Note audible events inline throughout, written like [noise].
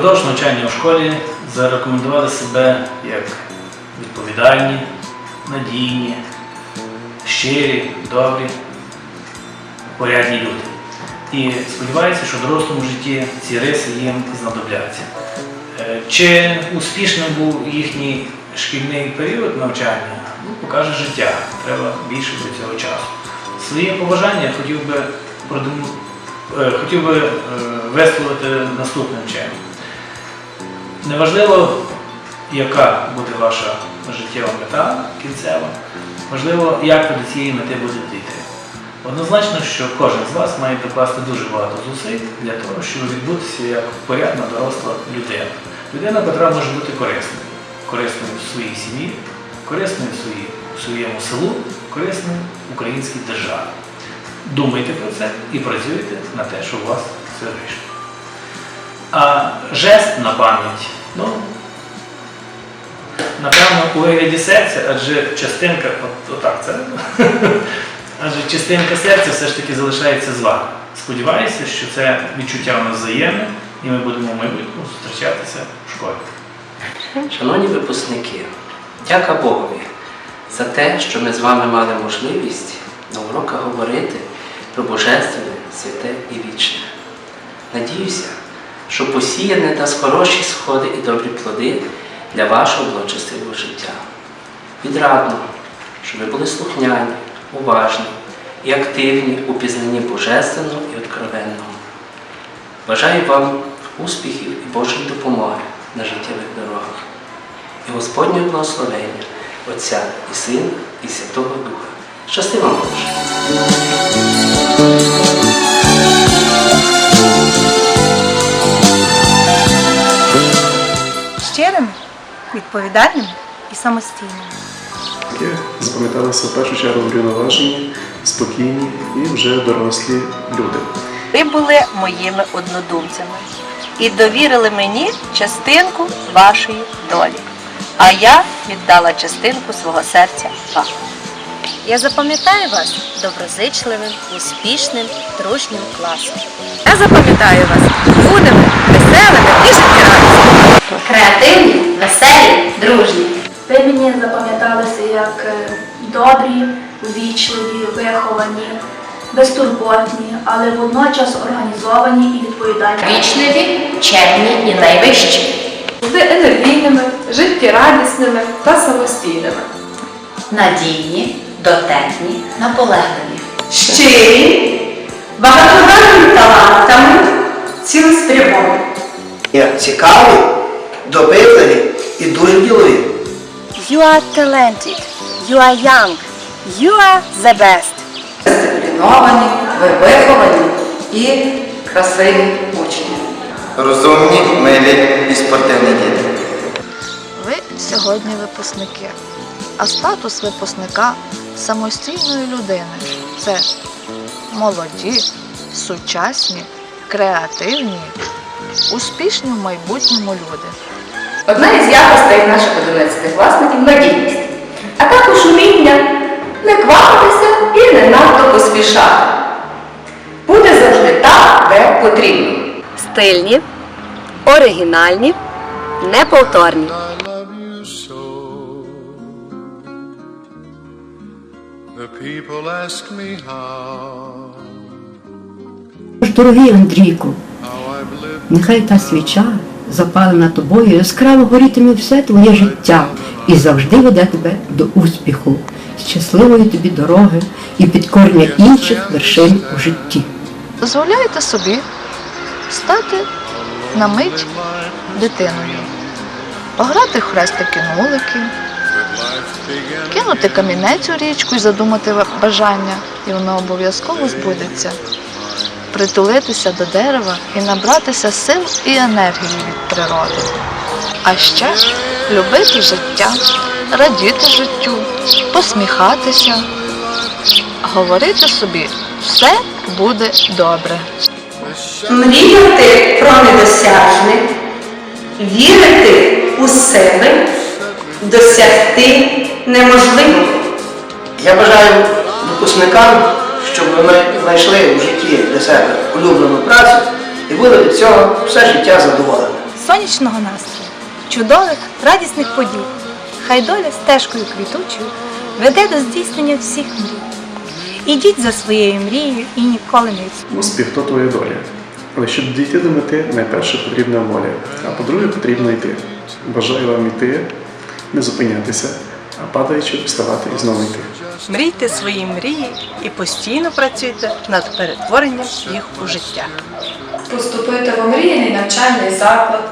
Впродовж навчання у школі зарекомендували себе як відповідальні, надійні, щирі, добрі, порядні люди. І сподіваюся, що в дорослому житті ці риси їм знадобляться. Е, Чи успішним був їхній шкільний період навчання, ну, покаже життя. Треба більше до цього часу. Своє побажання хотів би, продему- е, хотів би е, висловити наступним чином. Неважливо, яка буде ваша життєва мета кінцева, важливо, як ви до цієї мети будете йти. Однозначно, що кожен з вас має докласти дуже багато зусиль для того, щоб відбутися як порядна доросла людина. Людина, яка може бути корисною. Корисною в своїй сім'ї, корисною в своїй, в своєму селу, корисною в українській державі. Думайте про це і працюйте на те, щоб у вас все вийшло. А жест на пам'ять, ну, напевно, у вигляді серця, адже частинка, от, отак це, [laughs] адже частинка серця все ж таки залишається з вами. Сподіваюся, що це відчуття у нас взаємне, і ми будемо в майбутньому зустрічатися в школі. Шановні випускники, дяка Богові за те, що ми з вами мали можливість на уроках говорити про Божественне, святе і вічне. Надіюся, що посіяне дасть хороші сходи і добрі плоди для вашого благочестивого життя. Відрадно, щоб ви були слухняні, уважні і активні у пізнанні Божественного і откровенного. Бажаю вам успіхів і Божої допомоги на життєвих дорогах і Господнього благословення Отця і Сина і Святого Духа. Щасти вам Боже! Відповідальним і самостійним. Таке запам'яталося в першу чергу врівноважені, спокійні і вже дорослі люди. Ви були моїми однодумцями і довірили мені частинку вашої долі. А я віддала частинку свого серця вам. Я запам'ятаю вас доброзичливим, успішним, дружнім класом. Я запам'ятаю вас мудрими, веселими і життєрадісними. Креативні, веселі, дружні. Ви мені запам'яталися як е, добрі, ввічливі, виховані, безтурботні, але водночас організовані і відповідальні. Вічливі, чемні і найвищі. завжди енергійними, життєрадісними та самостійними. Надійні, дотепні, наполегливі. щирі, багатогранними талантами, цілеспрямовані. Є цікаві, допитливі і дуже ділові. You are talented, you are young, you are the best. Дисципліновані, виховані і красиві учні. Розумні, милі і спортивні діти. Ви сьогодні випускники, а статус випускника самостійної людини це молоді, сучасні, креативні, успішні в майбутньому люди. Одна із якостей наших 11 класників надійність, а також уміння не квапитися і не надто поспішати. Буде завжди так, де потрібно. Стильні, оригінальні, неповторні. Дорогий Андрійку, нехай та свіча, запалена тобою, яскраво горітиме все твоє життя і завжди веде тебе до успіху, щасливої тобі дороги і підкорення інших вершин у житті. Дозволяйте собі стати на мить дитиною, пограти хрестики began. кинути камінець у річку і задумати бажання, і воно обов'язково збудеться. Притулитися до дерева і набратися сил і енергії від природи. А ще любити життя, радіти життю, посміхатися, говорити собі все буде добре. Мріяти про недосяжне, вірити у себе, досягти неможливого. Я бажаю випускникам, щоб вони знайшли у житті для себе улюблену працю і були від цього все життя задоволені. сонячного настрою, чудових, радісних подій. Хай доля стежкою квітучою веде до здійснення всіх мрій. Ідіть за своєю мрією і ніколи не відступайте. Успіх то твоя доля. Але щоб дійти до мети, найперше потрібна воля, а по-друге, потрібно йти. Бажаю вам йти, не зупинятися, а падаючи, вставати і знову йти. Мрійте свої мрії і постійно працюйте над перетворенням їх у життя. Поступити в омріяний навчальний заклад.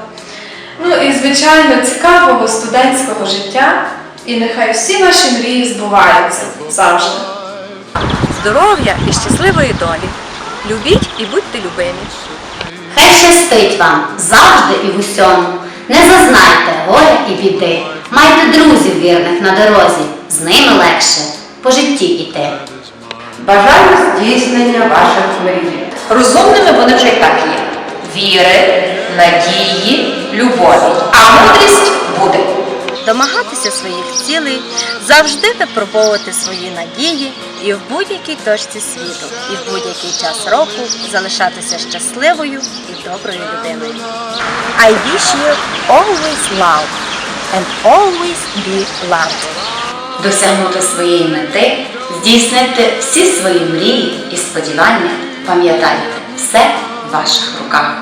Ну і, звичайно, цікавого студентського життя. І нехай всі ваші мрії збуваються завжди. Здоров'я і щасливої долі. Любіть і будьте любимі. Хай щастить вам завжди і в усьому. Не зазнайте горя і біди. Майте друзів вірних на дорозі, з ними легше по житті йти. Бажаю здійснення ваших мрій. Розумними вони вже й так є. Віри, надії, любові. А мудрість буде. Домагатися своїх цілей, завжди випробовувати свої надії і в будь-якій точці світу, і в будь-який час року залишатися щасливою і доброю людиною. I wish you always love and always be loved. Досягнути своєї мети, здійснити всі свої мрії і сподівання. Пам'ятайте, все в ваших руках.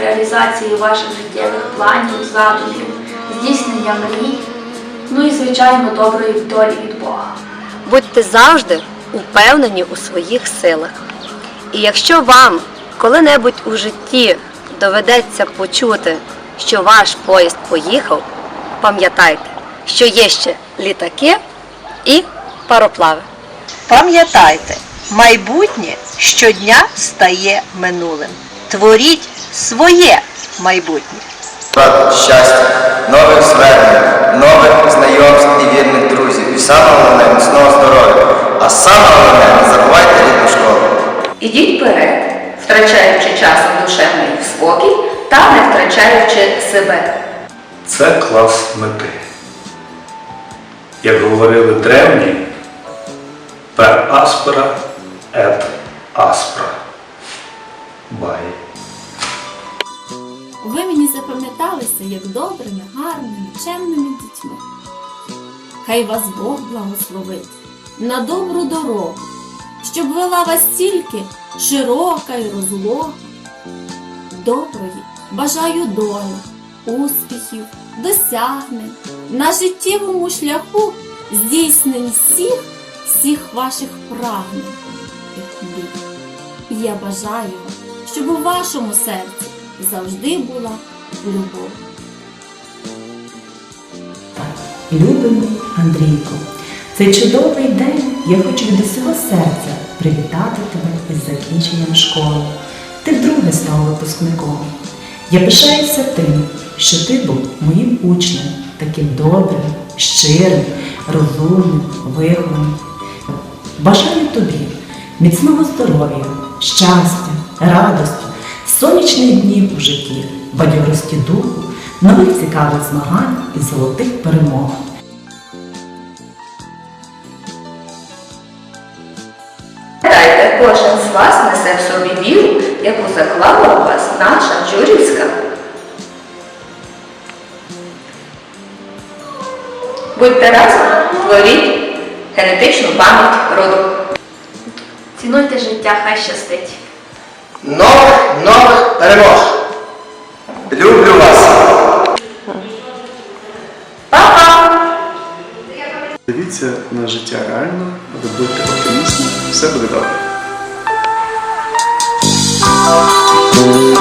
реалізації ваших життєвих планів, задумів, здійснення мрій, ну і звичайно доброї долі від Бога. Будьте завжди упевнені у своїх силах. І якщо вам коли-небудь у житті доведеться почути, що ваш поїзд поїхав, пам'ятайте, що є ще літаки і пароплави. Пам'ятайте, майбутнє щодня стає минулим. Творіть своє майбутнє. Щастя, нових звернень, нових знайомств і вірних друзів. І саме головне міцного здоров'я. А саме головне, не забувайте рідну школу. Ідіть вперед, втрачаючи часом душевний спокій та не втрачаючи себе. Це клас мети. Як говорили древні, per aspera et aspra. Бай. Ви мені запам'яталися як добрими, гарними, чемними дітьми. Хай вас Бог благословить на добру дорогу, щоб вела вас тільки широка і розлога. Доброї бажаю долі, успіхів, досягнень на життєвому шляху здійснень всіх, всіх ваших прагнень. і. І я бажаю вам, щоб у вашому серці завжди була любов. Любимо Андрійко, цей чудовий день я хочу від усього серця привітати тебе із закінченням школи. Ти вдруге став випускником. Я пишаюся тим, що ти був моїм учнем, таким добрим, щирим, розумним, вихованим. Бажаю тобі міцного здоров'я, щастя, радості, сонячних днів у житті, бадьорості духу, нових цікавих змагань і золотих перемог. Кожен з вас несе в собі віру, яку заклала у вас наша Джурівська. Будьте разом, творіть генетичну пам'ять роду. Цінуйте життя, хай щастить. Нових, нових перемог. Люблю вас. Дивіться на життя реально, будьте оптимістами, все буде добре. Thank you.